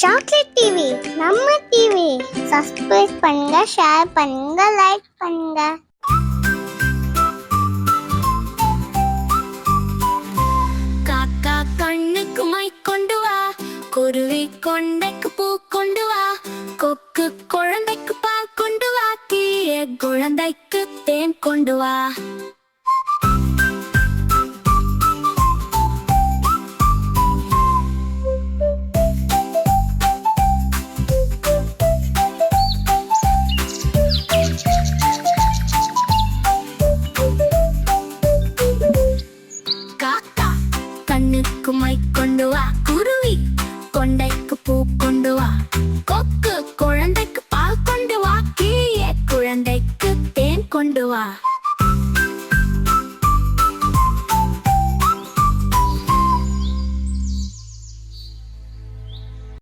Chocolate TV நம்ம TV subscribe பண்ணுங்க share பண்ணுங்க லைக் பண்ணுங்க. காக்கா கண்ணுக்கு மை கொண்டு வா குருவி கொண்டைக்கு பூ கொண்டு வா கொக்கு குழந்தைக்கு பால் கொண்டு வா கீழே குழந்தைக்கு தேன் கொண்டு வா. கண்ணுக்கு மை கொண்டு வா. குருவி கொண்டைக்கு பூ கொண்டு வா. கொக்கு குழந்தைக்கு பால் கொண்டு வா. கீழே குழந்தைக்கு தேன் கொண்டு வா.